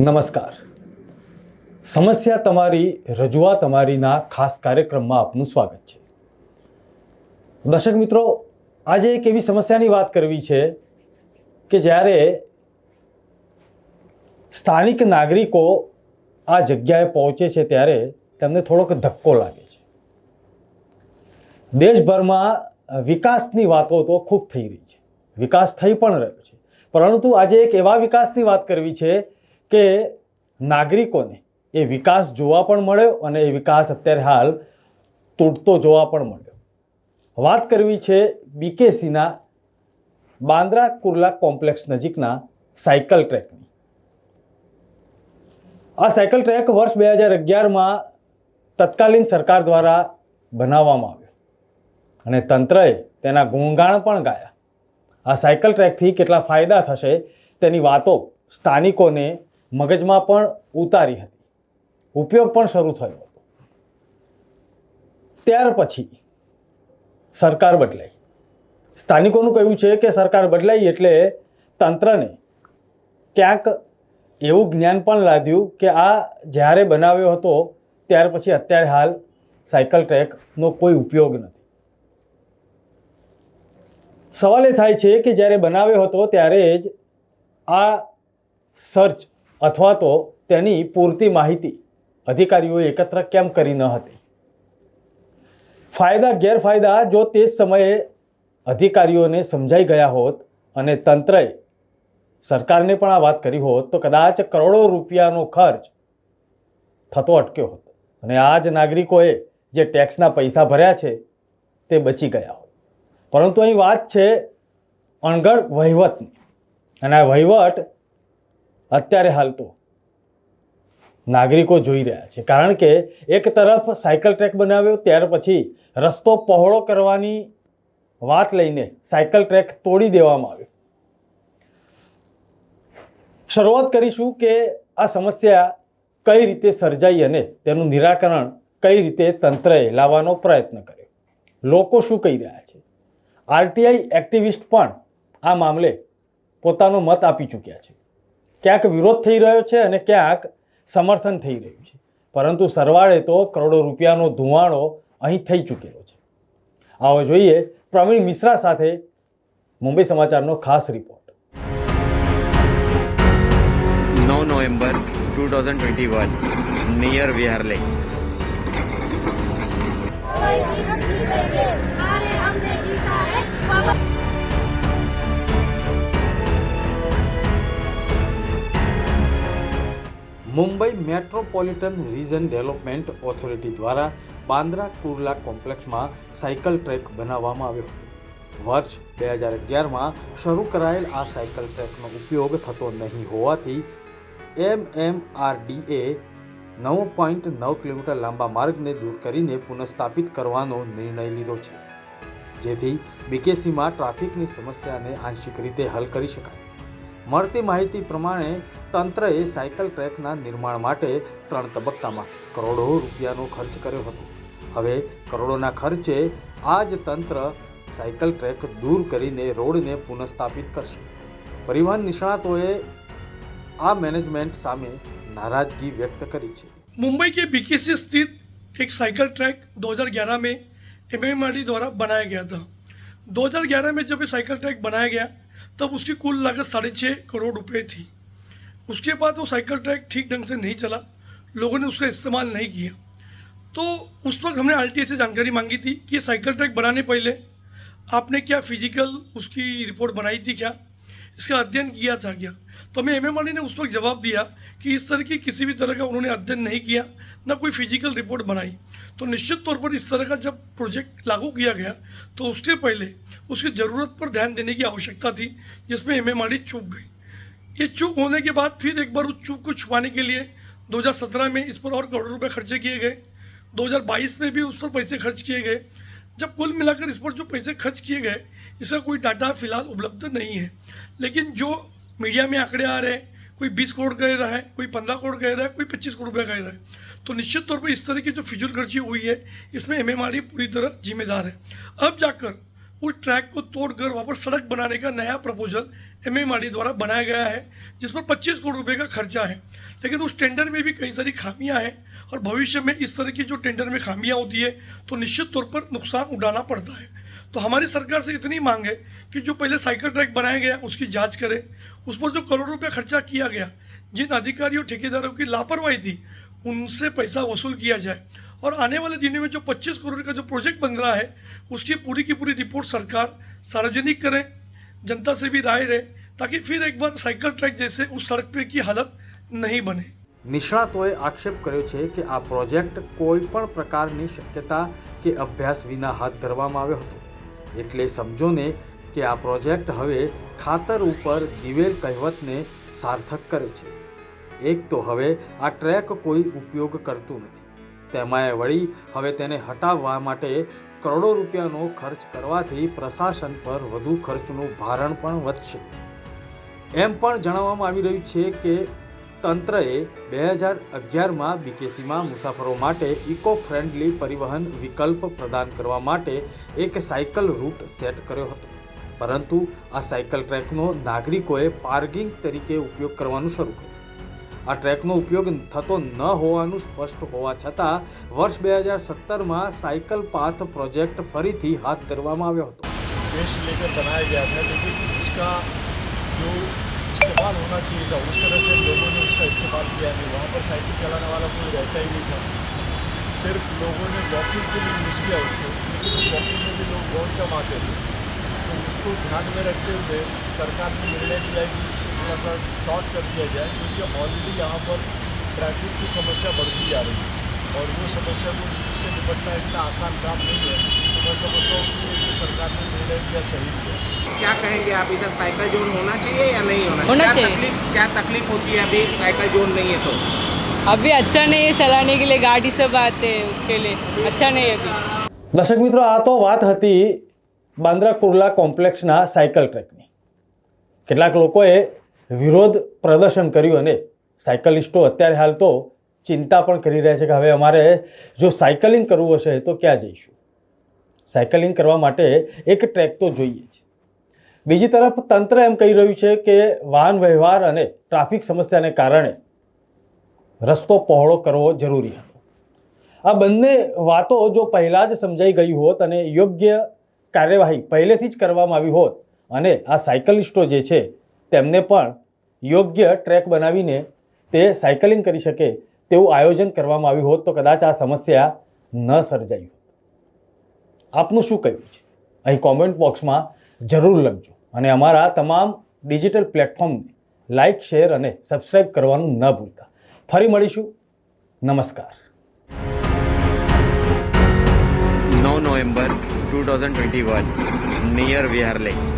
નમસ્કાર. સમસ્યા તમારી, રજૂઆત અમારીના ખાસ કાર્યક્રમમાં આપનું સ્વાગત છે. દર્શક મિત્રો, આજે એક એવી સમસ્યાની વાત કરવી છે કે જ્યારે સ્થાનિક નાગરિકો આ જગ્યાએ પહોંચે છે ત્યારે તેમને થોડોક ધક્કો લાગે છે. દેશભરમાં વિકાસની વાતો તો ખૂબ થઈ રહી છે. વિકાસ થઈ પણ રહ્યો છે. પરંતુ આજે એક એવા વિકાસની વાત કરવી છે કે નાગરિકોને એ વિકાસ જોવા પણ મળ્યો અને એ વિકાસ અત્યારે હાલ તૂટતો જોવા પણ મળ્યો. વાત કરવી છે બીકેસીના બાંદ્રા કુર્લા કોમ્પ્લેક્સ નજીકના સાયકલ ટ્રેકની. આ સાયકલ ટ્રેક વર્ષ બે હજાર અગિયારમાં તત્કાલીન સરકાર દ્વારા બનાવવામાં આવ્યો અને તંત્રએ તેના ગુણગાણ પણ ગાયા. આ સાયકલ ટ્રેકથી કેટલા ફાયદા થશે તેની વાતો સ્થાનિકોને મગજમાં પણ ઉતારી હતી. ઉપયોગ પણ શરૂ થયો હતો. ત્યાર પછી સરકાર બદલાઈ. સ્થાનિકોનું કહેવું છે કે સરકાર બદલાઈ એટલે તંત્રને ક્યાંક એવું જ્ઞાન પણ લાદ્યું કે આ જ્યારે બનાવ્યો હતો, ત્યાર પછી અત્યારે હાલ સાયકલ ટ્રેકનો કોઈ ઉપયોગ નથી. સવાલ એ થાય છે કે જ્યારે બનાવ્યો હતો, ત્યારે જ આ સર્ચ અથવા તો તેની પૂરતી માહિતી અધિકારીઓએ એકત્ર કેમ કરી ન હતી? ફાયદા, ગેરફાયદા જો તે સમયે અધિકારીઓને સમજાઈ ગયા હોત અને તંત્રએ સરકારને પણ આ વાત કરી હોત, તો કદાચ કરોડો રૂપિયાનો ખર્ચ થતો અટક્યો હોત અને આ જ નાગરિકોએ જે ટેક્સના પૈસા ભર્યા છે તે બચી ગયા હોત. પરંતુ અહીં વાત છે અણઘડ વહીવટની અને આ વહીવટ અત્યારે હાલ તો નાગરિકો જોઈ રહ્યા છે. કારણ કે એક તરફ સાયકલ ટ્રેક બનાવ્યો, ત્યાર પછી રસ્તો પહોળો કરવાની વાત લઈને સાયકલ ટ્રેક તોડી દેવામાં આવ્યો. શરૂઆત કરીશું કે આ સમસ્યા કઈ રીતે સર્જાઈ અને તેનું નિરાકરણ કઈ રીતે તંત્રએ લાવવાનો પ્રયત્ન કર્યો. લોકો શું કહી રહ્યા છે? આરટીઆઈ એક્ટિવિસ્ટ પણ આ મામલે પોતાનો મત આપી ચૂક્યા છે. ક્યાંક વિરોધ થઈ રહ્યો છે અને ક્યાંક સમર્થન થઈ રહ્યું છે. પરંતુ સરવાળે તો કરોડો રૂપિયાનો ધુવાણો અહીં થઈ ચૂકેલો છે. આવો જોઈએ પ્રવીણ મિશ્રા સાથે મુંબઈ સમાચારનો ખાસ રિપોર્ટ. નવ November two thousand twenty one, near Vihar lake. Mumbai metropolitan region development authority દ્વારા બાંદ્રા કુર્લા કોમ્પ્લેક્સમાં સાયકલ ટ્રેક બનાવવામાં આવ્યો હતો. વર્ષ બે હજાર અગિયારમાં શરૂ કરાયેલ આ સાયકલ ટ્રેકનો ઉપયોગ થતો નહીં હોવાથી એમ એમ આર ડીએ નવ પોઈન્ટ નવ કિલોમીટર લાંબા માર્ગને દૂર કરીને પુનઃસ્થાપિત કરવાનો નિર્ણય લીધો છે. જેથી બીકેસીમાં ટ્રાફિકની સમસ્યાને આંશિક રીતે હલ કરી શકાય. મળતી માહિતી પ્રમાણે તંત્રએ સાયકલ ટ્રેકના નિર્માણ માટે ત્રણ તબક્કામાં કરોડો રૂપિયાનો ખર્ચ કર્યો હતો હવે કરોડોના ખર્ચે આ જ તંત્ર સાયકલ ટ્રેક દૂર કરીને રોડને પુનઃસ્થાપિત કરશે પરિવહન નિષ્ણાતોએ આ મેનેજમેન્ટ સામે નારાજગી વ્યક્ત કરી છે मुंबई के बीकेसी स्थित एक साइकिल ट्रैक 2011 में एमएमआरडी द्वारा बनाया गया था 2011 में जब ये साइकिल ट्रैक बनाया गया तब उसकी कुल लागत साढ़े छः करोड़ रुपए थी उसके बाद वो साइकिल ट्रैक ठीक ढंग से नहीं चला। लोगों ने उसका इस्तेमाल नहीं किया। तो उस वक्त हमने आर से जानकारी मांगी थी कि ये साइकिल ट्रैक बनाने पहले आपने क्या फ़िज़िकल उसकी रिपोर्ट बनाई थी क्या? इसका अध्ययन किया था क्या? तो हमें एम ने उस वक्त जवाब दिया कि इस तरह की किसी भी तरह का उन्होंने अध्ययन नहीं किया, ना कोई फ़िज़िकल रिपोर्ट बनाई। तो निश्चित तौर पर इस तरह का जब प्रोजेक्ट लागू किया गया तो उसके पहले उसकी ज़रूरत पर ध्यान देने की आवश्यकता थी, जिसमें एम चूक गई। ये चूक होने के बाद फिर एक बार उस चूक को छुपाने के लिए 2017 में इस पर और करोड़ों रुपए खर्चे किए गए। 2022 में भी उस पर पैसे खर्च किए गए। जब कुल मिलाकर इस पर जो पैसे खर्च किए गए, इसका कोई डाटा फ़िलहाल उपलब्ध नहीं है। लेकिन जो मीडिया में आंकड़े आ रहे हैं, कोई 20 करोड़ कह रहा है, कोई 15 करोड़ कह रहा है, कोई 25 करोड़ रुपया कह रहा है तो निश्चित तौर पर इस तरह की जो फिजूल खर्ची हुई है, इसमें एम पूरी तरह जिम्मेदार है। अब जाकर उस ट्रैक को तोड़कर वहाँ पर सड़क बनाने का नया प्रपोजल एम एम द्वारा बनाया गया है, जिस पर 25 करोड़ रुपए का खर्चा है। लेकिन उस टेंडर में भी कई सारी खामियाँ हैं और भविष्य में इस तरह की जो टेंडर में खामियाँ होती है तो निश्चित तौर पर नुकसान उठाना पड़ता है। तो हमारी सरकार से इतनी मांग है कि जो पहले साइकिल ट्रैक बनाया गया, उसकी जाँच करे। उस पर जो करोड़ रुपया खर्चा किया गया, जिन अधिकारियों, ठेकेदारों की लापरवाही थी, उनसे पैसा वसूल किया जाए। और आने वाले दिनों में जो 25 करोड़ का जो प्रोजेक्ट बन रहा है उसकी पूरी की पूरी रिपोर्ट सरकार सार्वजनिक करें जनता से भी राय रहे ताकि फिर एक बार साइकिल ट्रैक जैसे उस सड़क पे की हालत नहीं बने નિષ્ણાતોએ આક્ષેપ કર્યો છે કે આ પ્રોજેક્ટ કોઈ પણ પ્રકારની શક્યતા કે અભ્યાસ વિના હાથ ધરવામાં આવ્યો હતો એટલે સમજો ને કે આ પ્રોજેક્ટ હવે ખાતર ઉપર દિવેલ કહેવતને સાર્થક કરે છે એક તો હવે આ ટ્રેક કોઈ ઉપયોગ કરતું નથી તેમાંય વળી હવે તેને હટાવવા માટે કરોડો રૂપિયાનો ખર્ચ કરવાથી પ્રશાસન પર વધુ ખર્ચનું ભારણ પણ વધશે. એમ પણ જણાવવામાં આવી રહ્યું છે કે તંત્રએ બે હજાર અગિયારમાં બીકેસીમાં મુસાફરો માટે ઇકો ફ્રેન્ડલી પરિવહન વિકલ્પ પ્રદાન કરવા માટે એક સાયકલ રૂટ સેટ કર્યો હતો. પરંતુ આ સાયકલ ટ્રેકનો નાગરિકોએ પાર્કિંગ તરીકે ઉપયોગ કરવાનું શરૂ કર્યું. આ ટ્રેકનો ઉપયોગ થતો ન હોવાનું સ્પષ્ટ હોવા છતાં વર્ષ બે હજાર સત્તરમાં સાયકલ પાથ પ્રોજેક્ટ ફરીથી હાથ ધરવામાં આવ્યો હતો उद्देश्य लेकर बनाया गया था लेकिन उसका जो इस्तेमाल होना चाहिए था उस तरह से लोगों ने उसका इस्तेमाल किया नहीं वहाँ पर साइकिल चलाने वाला कोई रहता ही नहीं था सिर्फ लोगों ने वॉकिंग के लिए यूज़ किया उसको लेकिन उस वॉकिंग में भी लोग बहुत कम आते थे तो उसको ध्यान में रखते हुए सरकार ने निर्णय लिया कि उसको थोड़ा सा शॉर्ट कर दिया जाए क्योंकि ऑलरेडी यहाँ पर ट्रैफिक की समस्या बढ़ती जा रही है और वो समस्या को से निपटना इतना आसान काम नहीं है तो मैं समझता हूँ कि ये जो सरकार ने निर्णय लिया सही है क्या कहेंगे आप इधर साइकिल जोन होना चाहिए या नहीं होना होना क्या चाहिए। तकलीफ क्या तकलीफ होती है अभी साइकिल जोन नहीं है तो अभी अच्छा नहीं है चलाने के लिए गाड़ी सब आते हैं उसके लिए अच्छा नहीं है अभी દર્શક મિત્રો આ તો વાત હતી બાંદ્રા કુર્લા કોમ્પ્લેક્સના સાયકલ ટ્રેકની કેટલાક લોકોએ વિરોધ પ્રદર્શન કર્યું અને સાયકલિસ્ટો અત્યારે હાલ તો ચિંતા પણ કરી રહ્યા છે કે હવે અમારે જો સાયકલિંગ કરવું હશે તો ક્યાં જઈશું? સાયકલિંગ કરવા માટે એક ટ્રેક તો જોઈએ જ. બીજી તરફ તંત્ર એમ કહી રહ્યું છે કે વાહન વ્યવહાર અને ટ્રાફિક સમસ્યાને કારણે રસ્તો પહોળો કરવો જરૂરી હતો. આ બંને વાતો જો પહેલાં જ સમજાઈ ગઈ હોત અને યોગ્ય કાર્યવાહી પહેલેથી જ કરવામાં આવી હોત અને આ સાયકલિસ્ટો જે છે તેમને પણ યોગ્ય ટ્રેક બનાવીને તે સાયકલિંગ કરી શકે તેવું આયોજન કરવામાં આવ્યું હોત તો કદાચ આ સમસ્યા ન સર્જાઈ હોત. આપનું શું કહ્યું છે? અહીં કોમેન્ટ બોક્સમાં જરૂર લખજો અને અમારા તમામ ડિજિટલ પ્લેટફોર્મને લાઇક શેર અને સબસ્ક્રાઈબ કરવાનું ન ભૂલતા. ફરી મળીશું. નમસ્કાર. નવ November two thousand twenty one near Vihar lake